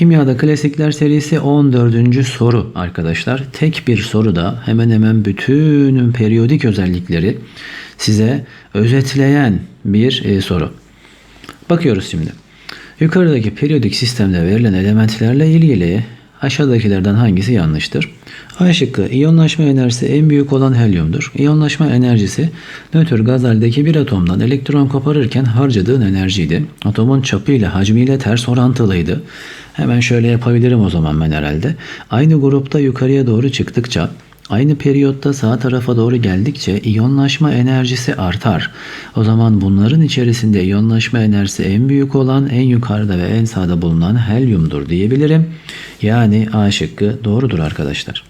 Kimyada Klasikler serisi 14. soru arkadaşlar. Tek bir soruda hemen hemen bütün periyodik özellikleri size özetleyen bir e, soru. Bakıyoruz şimdi. Yukarıdaki periyodik sistemde verilen elementlerle ilgili aşağıdakilerden hangisi yanlıştır? A şıkkı iyonlaşma enerjisi en büyük olan helyumdur. İyonlaşma enerjisi nötr gaz haldeki bir atomdan elektron koparırken harcadığın enerjiydi. Atomun çapı ile hacmiyle ters orantılıydı. Hemen şöyle yapabilirim o zaman ben herhalde. Aynı grupta yukarıya doğru çıktıkça Aynı periyotta sağ tarafa doğru geldikçe iyonlaşma enerjisi artar. O zaman bunların içerisinde iyonlaşma enerjisi en büyük olan en yukarıda ve en sağda bulunan helyumdur diyebilirim. Yani A şıkkı doğrudur arkadaşlar.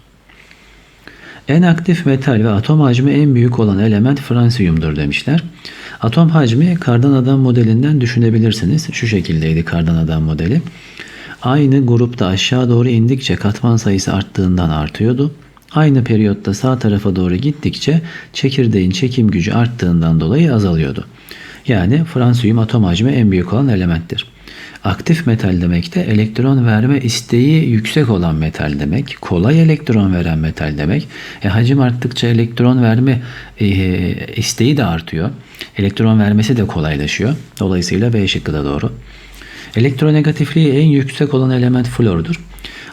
En aktif metal ve atom hacmi en büyük olan element fransiyumdur demişler. Atom hacmi kardan adam modelinden düşünebilirsiniz. Şu şekildeydi kardan adam modeli. Aynı grupta aşağı doğru indikçe katman sayısı arttığından artıyordu. Aynı periyotta sağ tarafa doğru gittikçe çekirdeğin çekim gücü arttığından dolayı azalıyordu. Yani fransiyum atom hacmi en büyük olan elementtir. Aktif metal demek de elektron verme isteği yüksek olan metal demek. Kolay elektron veren metal demek. E, hacim arttıkça elektron verme e, isteği de artıyor. Elektron vermesi de kolaylaşıyor. Dolayısıyla B şıkkı da doğru. Elektronegatifliği en yüksek olan element flordur.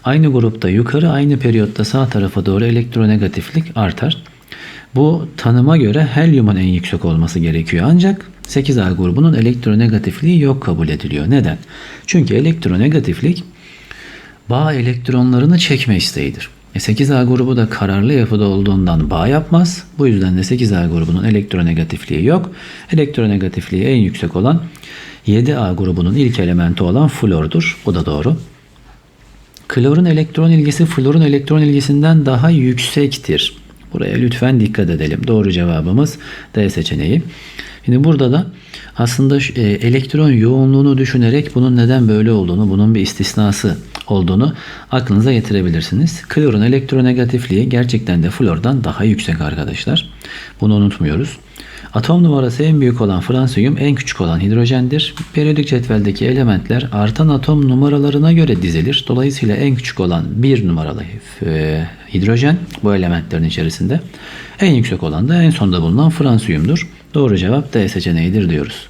Aynı grupta yukarı aynı periyotta sağ tarafa doğru elektronegatiflik artar. Bu tanıma göre helyumun en yüksek olması gerekiyor. Ancak 8A grubunun elektronegatifliği yok kabul ediliyor. Neden? Çünkü elektronegatiflik bağ elektronlarını çekme isteğidir. E 8A grubu da kararlı yapıda olduğundan bağ yapmaz. Bu yüzden de 8A grubunun elektronegatifliği yok. Elektronegatifliği en yüksek olan 7A grubunun ilk elementi olan flordur. Bu da doğru. Klorun elektron ilgisi florun elektron ilgisinden daha yüksektir. Buraya lütfen dikkat edelim. Doğru cevabımız D seçeneği. Şimdi burada da aslında e, elektron yoğunluğunu düşünerek bunun neden böyle olduğunu, bunun bir istisnası olduğunu aklınıza getirebilirsiniz. Klorun elektronegatifliği gerçekten de flordan daha yüksek arkadaşlar. Bunu unutmuyoruz. Atom numarası en büyük olan fransiyum en küçük olan hidrojendir. Periyodik cetveldeki elementler artan atom numaralarına göre dizilir. Dolayısıyla en küçük olan bir numaralı e, hidrojen bu elementlerin içerisinde. En yüksek olan da en sonda bulunan fransiyumdur. Doğru cevap D seçeneğidir diyoruz.